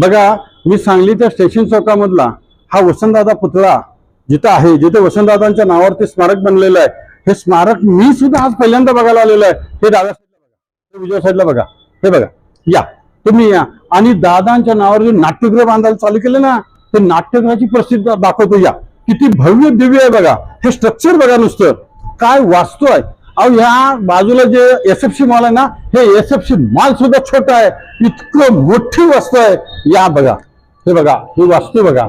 बघा मी सांगलीच्या स्टेशन चौकामधला हा वसंतदादा पुतळा जिथं आहे जिथे वसंतदादांच्या नावावर ते स्मारक बनलेलं आहे. हे स्मारक मी सुद्धा आज पहिल्यांदा बघायला आलेलं आहे. हे डाव्या साईडला बघा. हे साईडला बघा. हे बघा. या. तुम्ही या. आणि दादांच्या नावावर जे नाट्यगृह बांधायला चालू केलं ना ते नाट्यगृहाची प्रसिद्ध दाखवतो या. किती भव्य दिव्य आहे बघा. हे स्ट्रक्चर बघा नुसतं. काय वास्तू आहे. अहो ह्या बाजूला जे एस एफ सी मॉल आहे ना हे एस एफ सी मॉल सुद्धा छोटा आहे. इतकं मोठी वास्तू आहे. या बघा. हे बघा. ही वास्तू बघा.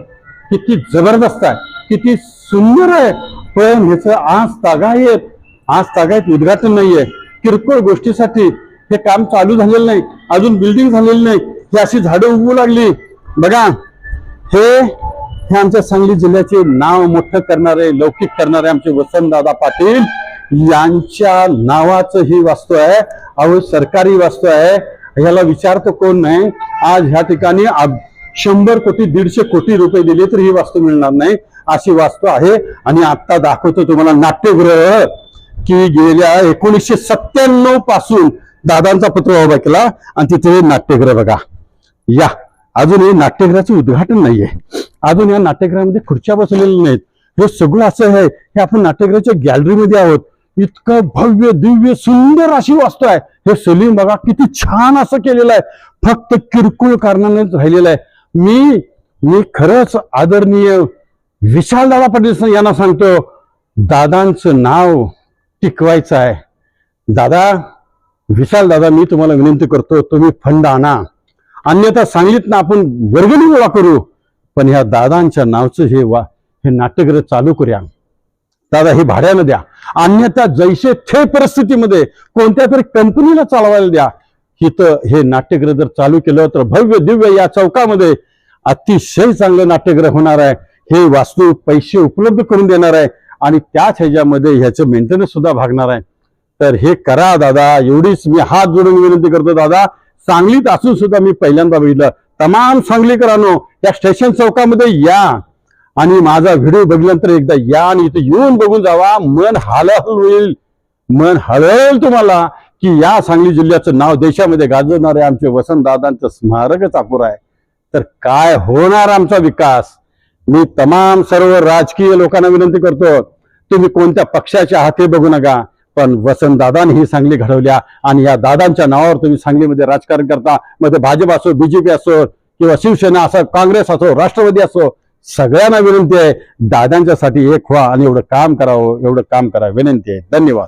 किती जबरदस्त आहे. किती सुंदर आहे. पण ह्याचं आज तागा येत आज तागायत उद्घाटन नाहीये. किरकोळ गोष्टीसाठी हे काम चालू झालेलं नाही. अजून बिल्डिंग झालेली नाही. ही अशी झाडं उगवू लागली. बघा. हे हे आमच्या सांगली जिल्ह्याचे नाव मोठं करणारे लौकिक करणारे आमचे वसंतदादा पाटील. यांच्या नावाचं ही वास्तू आहे. अहो सरकारी वास्तू आहे. ह्याला विचारतो कोण नाही. आज ह्या ठिकाणी शंभर कोटी दीडशे कोटी रुपये दिले तर ही वास्तू मिळणार नाही अशी वास्तू आहे. आणि आता दाखवतो तुम्हाला नाट्यगृह की गेल्या एकोणीसशे सत्त्याण्णवपासून दादांचा पत्र उभा केला आणि तिथे नाट्यगृह बघा. या. अजून हे नाट्यगृहाचं उद्घाटन नाहीये. अजून या नाट्यगृहामध्ये खुर्च्या बसवलेल्या नाहीत. हे सगळं असं आहे. हे आपण नाट्यगृहाच्या गॅलरीमध्ये आहोत. इतकं भव्य दिव्य सुंदर अशी वास्तू आहे. हे सलीम बघा किती छान असं केलेलं आहे. फक्त किरकोळ कारणानेच राहिलेलं आहे. मी मी खरंच आदरणीय विशाल दादा पाटील यांना सांगतो दादांचं नाव टिकवायचं आहे. दादा विशाल दादा मी तुम्हाला विनंती करतो तुम्ही फंड आणा. अन्यथा सांगलीत ना आपण वर्गणी गोळा करू. पण ह्या दादांच्या नावचं हे वा हे नाट्यग्रह चालू करूया. दादा हे भाड्यानं द्या. अन्यथा जैसे थे परिस्थितीमध्ये कोणत्या तरी कंपनीला चालवायला द्या. इथं हे नाट्यगृह जर चालू केलं तर भव्य दिव्य या चौकामध्ये अतिशय चांगलं नाट्यगृह होणार आहे. हे वास्तू पैसे उपलब्ध करून देणार आहे आणि त्याच ह्याच्यामध्ये ह्याचं मेंटेनन्स सुद्धा भागणार आहे. तर हे करा दादा एवढीच मी हात जोडून विनंती करतो दादा. सांगलीत असून सुद्धा मी पहिल्यांदा बघितलं. तमाम सांगलीकरांनो या स्टेशन चौकामध्ये या. आणि माझा व्हिडिओ बघितल्यानंतर एकदा या आणि इथं येऊन बघून जावा. मन हालहल होईल. मन हळहळ तुम्हाला की या सांगली जिल्ह्याचं नाव देशामध्ये गाजवणारे आमचे वसंतदादांचं स्मारकच अपुर आहे. तर काय होणार आमचा विकास? मी तमाम सर्व राजकीय लोकांना विनंती करतो तुम्ही कोणत्या पक्षाच्या हाते बघू नका पण वसंतदादांनी ही सांगली घडवल्या आणि या दादांच्या नावावर तुम्ही सांगलीमध्ये राजकारण करता. मग भाजप असो बीजेपी असो किंवा शिवसेना असो काँग्रेस असो राष्ट्रवादी असो सगळ्यांना विनंती आहे दादांच्यासाठी एक व्हा आणि एवढं काम करावं एवढं काम करा विनंती आहे. धन्यवाद.